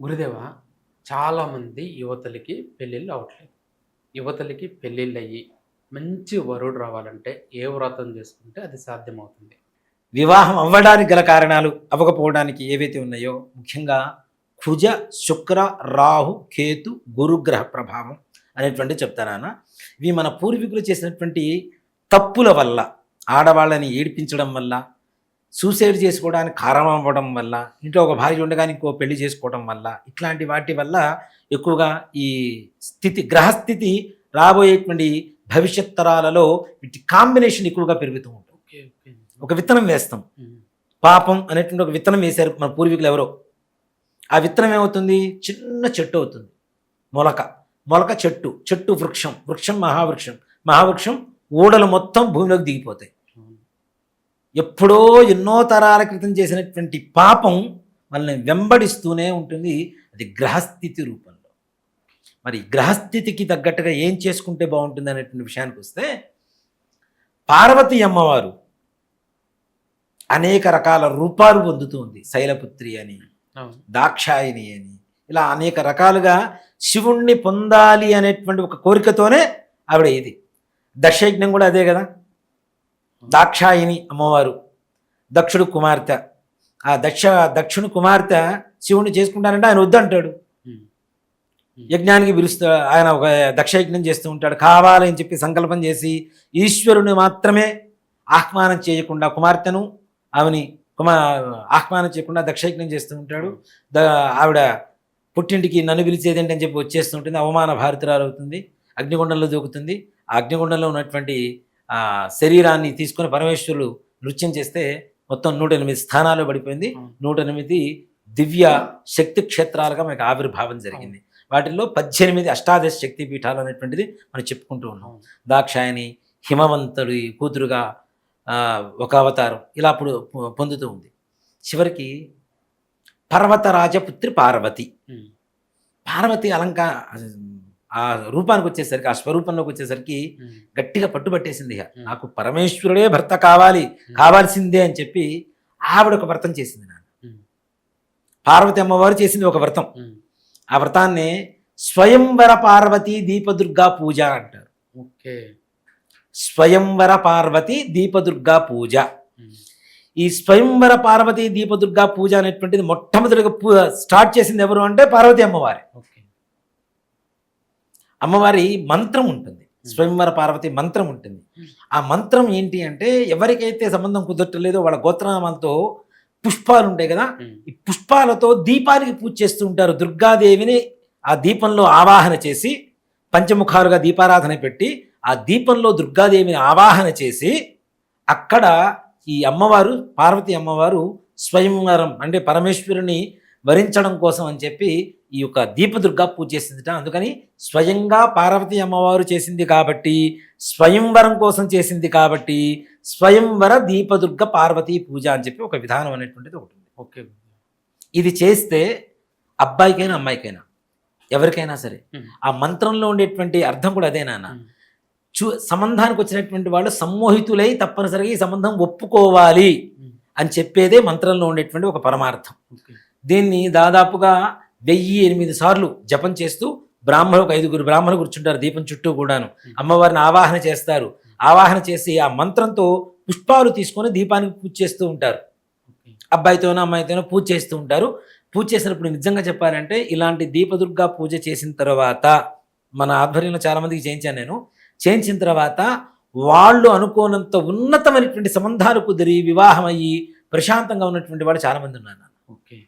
గురుదేవ చాలామంది యువతలకి పెళ్ళిళ్ళు అవ్వట్లేదు యువతలకి పెళ్ళిళ్ళు అయ్యి మంచి వరుడు రావాలంటే ఏ వ్రతం చేసుకుంటే అది సాధ్యమవుతుంది. వివాహం అవ్వడానికి గల కారణాలు అవ్వకపోవడానికి ఏవైతే ఉన్నాయో ముఖ్యంగా కుజ శుక్ర రాహు కేతు గురుగ్రహ ప్రభావం అనేటువంటి చెప్తారాన ఇవి మన పూర్వీకులు చేసినటువంటి తప్పుల వల్ల ఆడవాళ్ళని ఏడిపించడం వల్ల సూసైడ్ చేసుకోవడానికి కారణం అవ్వడం వల్ల ఇంట్లో ఒక భార్య ఉండగానే ఇంకో పెళ్ళి చేసుకోవడం వల్ల ఇట్లాంటి వాటి వల్ల ఎక్కువగా ఈ స్థితి గ్రహస్థితి రాబోయేటువంటి భవిష్యత్ తరాలలో వీటి కాంబినేషన్ ఎక్కువగా పెరుగుతూ ఉంటుంది. ఒక విత్తనం వేస్తాం. పాపం అనేటువంటి ఒక విత్తనం వేశారు మన పూర్వీకులు ఎవరో. ఆ విత్తనం ఏమవుతుంది? చిన్న చెట్టు అవుతుంది. మొలక మొలక చెట్టు చెట్టు వృక్షం వృక్షం మహావృక్షం. మహావృక్షం ఊడలు మొత్తం భూమిలోకి దిగిపోతాయి. ఎప్పుడో ఎన్నో తరాల క్రితం చేసినటువంటి పాపం మనల్ని వెంబడిస్తూనే ఉంటుంది అది గ్రహస్థితి రూపంలో. మరి గ్రహస్థితికి తగ్గట్టుగా ఏం చేసుకుంటే బాగుంటుంది అనేటువంటి విషయానికి వస్తే పార్వతీ అమ్మవారు అనేక రకాల రూపాలు పొందుతుంది. శైలపుత్రి అని దాక్షాయిని అని ఇలా అనేక రకాలుగా శివుణ్ణి పొందాలి అనేటువంటి ఒక కోరికతోనే ఆవిడ ఇది. దక్షయజ్ఞం కూడా అదే కదా? దాక్షాయిని అమ్మవారు దక్షుడు కుమార్తె. ఆ దక్ష దక్షుని కుమార్తె శివుణ్ణి చేసుకుంటానంటే ఆయన వద్దంటాడు. యజ్ఞానికి పిలుస్తా ఆయన ఒక దక్షయజ్ఞం చేస్తూ ఉంటాడు. కావాలని చెప్పి సంకల్పం చేసి ఈశ్వరుని మాత్రమే ఆహ్వానం చేయకుండా కుమార్తెను ఆమెని కుమా ఆహ్వానం చేయకుండా దక్షయజ్ఞం చేస్తూ ఉంటాడు. ద ఆవిడ పుట్టింటికి నన్ను పిలిచేది అని చెప్పి వచ్చేస్తూ ఉంటుంది. అవమాన భారతురాలు అవుతుంది అగ్నిగుండంలో దూకుతుంది. ఆ అగ్నిగుండంలో ఉన్నటువంటి ఆ శరీరాన్ని తీసుకొని పరమేశ్వరులు నృత్యం చేస్తే మొత్తం నూట ఎనిమిది స్థానాలు పడిపోయింది. నూట ఎనిమిది దివ్య శక్తి క్షేత్రాలుగా మనకు ఆవిర్భావం జరిగింది. వాటిల్లో పద్దెనిమిది అష్టాదశ శక్తి పీఠాలు అనేటువంటిది మనం చెప్పుకుంటూ ఉన్నాం. దాక్షాయని హిమవంతుడి కూతురుగా ఒక అవతారం ఇలా అప్పుడు పొందుతూ ఉంది. చివరికి పర్వతరాజపుత్రి పార్వతి. పార్వతి అలంకా ఆ రూపానికి వచ్చేసరికి ఆ స్వరూపంలోకి వచ్చేసరికి గట్టిగా పట్టుబట్టేసింది ఇక. నాకు పరమేశ్వరుడే భర్త కావాలి కావాల్సిందే అని చెప్పి ఆవిడ ఒక వ్రతం చేసింది నాన్న. పార్వతి అమ్మవారు చేసింది ఒక వ్రతం. ఆ వ్రతాన్ని స్వయంవర పార్వతీ దీపదుర్గా పూజ అంటారు. ఓకే. స్వయంవర పార్వతి దీపదుర్గా పూజ. ఈ స్వయంవర పార్వతీ దీపదుర్గా పూజ అనేటువంటిది మొట్టమొదటిగా స్టార్ట్ చేసింది ఎవరు అంటే పార్వతి అమ్మవారి. అమ్మవారి మంత్రం ఉంటుంది. స్వయంవర పార్వతి మంత్రం ఉంటుంది. ఆ మంత్రం ఏంటి అంటే ఎవరికైతే సంబంధం కుదరట్లేదో వాళ్ళ గోత్రనామాలతో పుష్పాలు ఉంటాయి కదా ఈ పుష్పాలతో దీపానికి పూజ చేస్తూ ఉంటారు. దుర్గాదేవిని ఆ దీపంలో ఆవాహన చేసి పంచముఖాలుగా దీపారాధన పెట్టి ఆ దీపంలో దుర్గాదేవిని ఆవాహన చేసి అక్కడ ఈ అమ్మవారు పార్వతి అమ్మవారు స్వయంవరం అంటే పరమేశ్వరుని వరించడం కోసం అని చెప్పి ఈ యొక్క దీపదుర్గా పూజ చేసిందిట. అందుకని స్వయంగా పార్వతి అమ్మవారు చేసింది కాబట్టి స్వయంవరం కోసం చేసింది కాబట్టి స్వయంవర దీపదుర్గ పార్వతీ పూజ అని చెప్పి ఒక విధానం అనేటువంటిది ఒకటి ఉంది. ఓకే ఇది చేస్తే అబ్బాయికైనా అమ్మాయికైనా ఎవరికైనా సరే ఆ మంత్రంలో ఉండేటువంటి అర్థం కూడా అదే నాన్న. చూ సంబంధానికి వచ్చినటువంటి వాళ్ళు సమ్మోహితులై తప్పనిసరిగా ఈ సంబంధం ఒప్పుకోవాలి అని చెప్పేదే మంత్రంలో ఉండేటువంటి ఒక పరమార్థం. దీన్ని దాదాపుగా వెయ్యి ఎనిమిది సార్లు జపం చేస్తూ బ్రాహ్మణులు ఒక ఐదుగురు బ్రాహ్మణులు కూర్చుంటారు దీపం చుట్టూ కూడాను. అమ్మవారిని ఆవాహన చేస్తారు. ఆవాహన చేసి ఆ మంత్రంతో పుష్పాలు తీసుకొని దీపానికి పూజ చేస్తూ ఉంటారు. అబ్బాయితోనో అమ్మాయితోనో పూజ చేస్తూ ఉంటారు. పూజ చేసినప్పుడు నిజంగా చెప్పాలంటే ఇలాంటి దీపదుర్గా పూజ చేసిన తర్వాత మన ఆధ్వర్యంలో చాలామందికి చేయించాను నేను. చేయించిన తర్వాత వాళ్ళు అనుకోనంత ఉన్నతమైనటువంటి సంబంధాలు కుదిరి వివాహం అయ్యి ప్రశాంతంగా ఉన్నటువంటి వాళ్ళు చాలామంది ఉన్నారు. ఓకే.